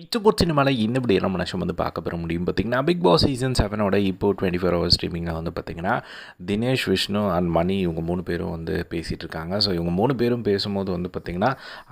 இச்சப்போட் சினிமாவில் இன்னபடி நம்ம நிமிஷம் வந்து பார்க்க பெற முடியும். பார்த்திங்கன்னா பிக் பாஸ் சீசன் செவனோட இப்போ டுவெண்ட்டி ஃபோர் ஹவர்ஸ் ஸ்ட்ரீமிங்கில் வந்து பார்த்திங்கன்னா தினேஷ் விஷ்ணு அண்ட் மணி இவங்க மூணு பேரும் வந்து பேசிகிட்டு இருக்காங்க. ஸோ இவங்க மூணு பேரும் பேசும்போது வந்து பார்த்திங்கன்னா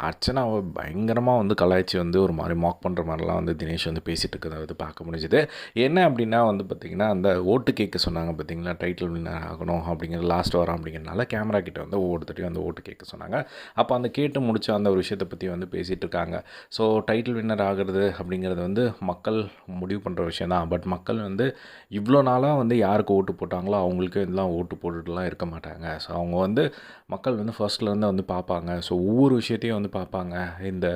அர்ச்சனாவை பயங்கரமாக வந்து கலாய்ச்சி வந்து ஒரு மாதிரி மாக் பண்ணுற மாதிரிலாம் வந்து தினேஷ் வந்து பேசிகிட்டு இருக்கிறத வந்து பார்க்க முடிஞ்சுது. என்ன அப்படின்னா வந்து பார்த்திங்கன்னா அந்த ஓட்டு கேட்க சொன்னாங்க பார்த்திங்களா டைட்டில் வின்னர் ஆகணும் அப்படிங்கிற லாஸ்ட் வரோம் அப்படிங்கிறனால கேமரா கிட்டே வந்து ஒவ்வொருத்தரையும் வந்து ஓட்டு கேட்க சொன்னாங்க. அப்போ அந்த கேட்டு முடிச்ச அந்த ஒரு விஷயத்தை பற்றி வந்து பேசிகிட்டு இருக்காங்க. ஸோ டைட்டில் வின்னர் ஆகிறது அப்படிங்கிறது வந்து மக்கள் முடிவு பண்ணுற விஷயம் தான். பட் மக்கள் வந்து இவ்வளோ நாளாக வந்து யாருக்கு ஓட்டு போட்டாங்களோ அவங்களுக்கு இதெல்லாம் ஓட்டு போட்டுட்டுலாம் இருக்க மாட்டாங்க. ஸோ அவங்க வந்து மக்கள் வந்து ஃபர்ஸ்ட்லேருந்து வந்து பார்ப்பாங்க. ஸோ ஒவ்வொரு விஷயத்தையும் வந்து பார்ப்பாங்க. இந்த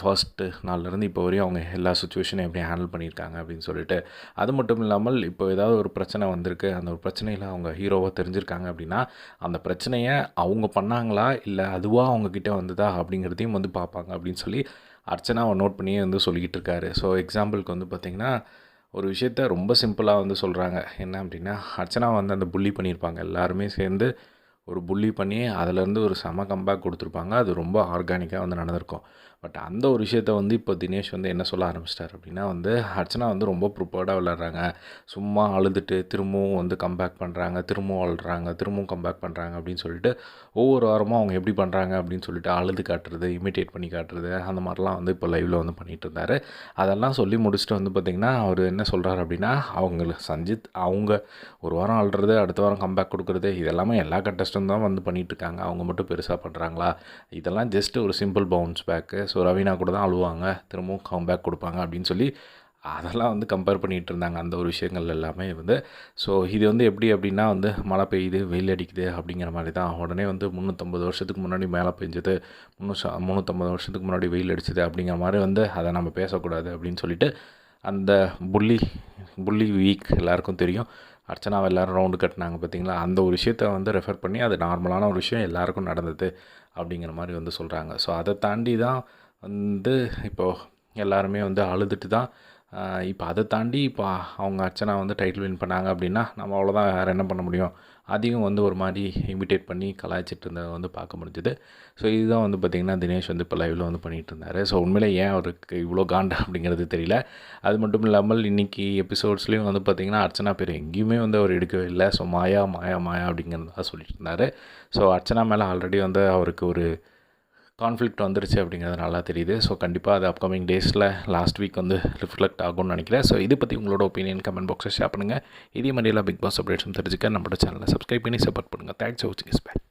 ஃபர்ஸ்ட்டு நாள்லேருந்து இப்போ வரையும் அவங்க எல்லா சுச்சுவேஷனையும் எப்படி ஹேண்டில் பண்ணியிருக்காங்க அப்படின்னு சொல்லிட்டு. அது மட்டும் இல்லாமல் இப்போ ஏதாவது ஒரு பிரச்சனை வந்திருக்கு. அந்த ஒரு பிரச்சனையில் அவங்க ஹீரோவாக தெரிஞ்சிருக்காங்க அப்படின்னா அந்த பிரச்சனையை அவங்க பண்ணாங்களா? இல்லை அதுவாக அவங்கக்கிட்ட வந்ததா அப்படிங்கிறதையும் வந்து பார்ப்பாங்க அப்படின்னு சொல்லி அர்ச்சனாவை நோட் பண்ணியே வந்து சொல்லிக்கிட்டு இருக்காரு. ஸோ எக்ஸாம்பிளுக்கு வந்து பார்த்திங்கன்னா ஒரு விஷயத்த ரொம்ப சிம்பிளாக வந்து சொல்கிறாங்க என்ன அப்படின்னா அர்ச்சனா வந்து அந்த புள்ளி பண்ணியிருப்பாங்க. எல்லாருமே சேர்ந்து ஒரு புள்ளி பண்ணி அதிலேருந்து ஒரு செம கம்பேக் கொடுத்துருப்பாங்க. அது ரொம்ப ஆர்கானிக்காக வந்து நடந்திருக்கும். பட் அந்த ஒரு விஷயத்த வந்து இப்போ தினேஷ் வந்து என்ன சொல்ல ஆரம்பிச்சிட்டார் அப்படின்னா வந்து அர்ச்சனா வந்து ரொம்ப ப்ரிப்பேர்டாக விளாட்றாங்க சும்மா அழுதுட்டு திரும்பவும் வந்து கம்பேக் பண்ணுறாங்க திரும்பவும் அழுறாங்க திரும்பவும் கம்பேக் பண்ணுறாங்க அப்படின்னு சொல்லிட்டு ஒவ்வொரு வாரமும் அவங்க எப்படி பண்ணுறாங்க அப்படின்னு சொல்லிட்டு அழுது காட்டுறது இமிட்டேட் பண்ணி காட்டுறது அந்த மாதிரிலாம் வந்து இப்போ லைவில் வந்து பண்ணிகிட்டு இருந்தார். அதெல்லாம் சொல்லி முடிச்சுட்டு வந்து பார்த்திங்கன்னா அவர் என்ன சொல்கிறார் அப்படின்னா அவங்களுக்கு சஞ்சித் அவங்க ஒரு வாரம் அழுறது அடுத்த வாரம் கம்பேக் கொடுக்குறது இதெல்லாமே எல்லா கண்டஸ்டும் தான் வந்து பண்ணிகிட்ருக்காங்க அவங்க மட்டும் பெருசாக பண்ணுறாங்களா இதெல்லாம் ஜஸ்ட் ஒரு simple bounce back so Raveena கூட தான் அழுவாங்க. திரும்பவும் கம்பேக் கொடுப்பாங்க அப்படின்னு சொல்லி அதெல்லாம் வந்து கம்பேர் பண்ணிகிட்டு இருந்தாங்க. அந்த ஒரு விஷயங்கள் எல்லாமே வந்து. ஸோ இது வந்து எப்படி அப்படின்னா வந்து மழை பெய்யுது வெயில் அடிக்குது அப்படிங்கிற மாதிரி தான். உடனே வந்து முந்நூற்றம்பது வருஷத்துக்கு முன்னாடி மேலே பெஞ்சது முந்நூறு முந்நூற்றம்பது வருஷத்துக்கு முன்னாடி வெயில் அடிச்சது அப்படிங்கிற மாதிரி வந்து அதை நம்ம பேசக்கூடாது அப்படின்னு சொல்லிட்டு அந்த புள்ளி புள்ளி வீக் எல்லாருக்கும் தெரியும். அர்ச்சனாவை எல்லோரும் ரவுண்டு கட்டினாங்க பார்த்தீங்களா? அந்த ஒரு விஷயத்த வந்து ரெஃபர் பண்ணி அது நார்மலான ஒரு விஷயம் எல்லாருக்கும் நடந்தது அப்படிங்கிற மாதிரி வந்து சொல்கிறாங்க ஸோ அதை தாண்டி தான் வந்து இப்போது எல்லாருமே வந்து அழுதுட்டு தான் இப்போ அதை தாண்டி இப்போ அவங்க அர்ச்சனா வந்து டைட்டில் வின் பண்ணாங்க அப்படின்னா நம்ம அவ்வளோதான் வேறு என்ன பண்ண முடியும்? அதையும் வந்து ஒரு மாதிரி இமிட்டேட் பண்ணி கலாய்ச்சிட்டு இருந்ததை வந்து பார்க்க முடிஞ்சுது. ஸோ இதுதான் வந்து பார்த்திங்கன்னா தினேஷ் வந்து இப்போ லைவில் வந்து பண்ணிகிட்டு இருந்தார். ஸோ உண்மையிலே ஏன் அவருக்கு இவ்வளோ காண்டா அப்படிங்கிறது தெரியல. அது மட்டும் இல்லாமல் இன்றைக்கி எபிசோட்ஸ்லேயும் வந்து பார்த்திங்கன்னா அர்ச்சனா பேர் எங்கேயுமே வந்து அவர் எடுக்கவே இல்லை. ஸோ மாயா மாயா மாயா அப்படிங்கிறதா சொல்லிட்டு இருந்தார். ஸோ அர்ச்சனா மேலே ஆல்ரெடி வந்து அவருக்கு ஒரு கான்ஃப்ளிக்ட் வந்துருச்சு அப்படிங்கிறது நல்லா தெரியுது. ஸோ கண்டிப்பாக அது அப்கமிங் டேஸில் லாஸ்ட் வீக் வந்து ரிஃப்ளெக்ட் ஆகும்னு நினைக்கிறேன். ஸோ இதை பற்றி உங்களோட ஒப்பீனியன் கமெண்ட் பாக்ஸில் ஷேர் பண்ணுங்கள் இதே மாதிரிலாம் பிக் பாஸ் அப்டேட்ஸும் தெரிஞ்சுக்க நம்மளோட சேனலை சப்ஸ்கிரைப் பண்ணி சப்போர்ட் பண்ணுங்கள் தேங்க்ஸ் ஃபார் வாட்சிங் இஸ் பேக்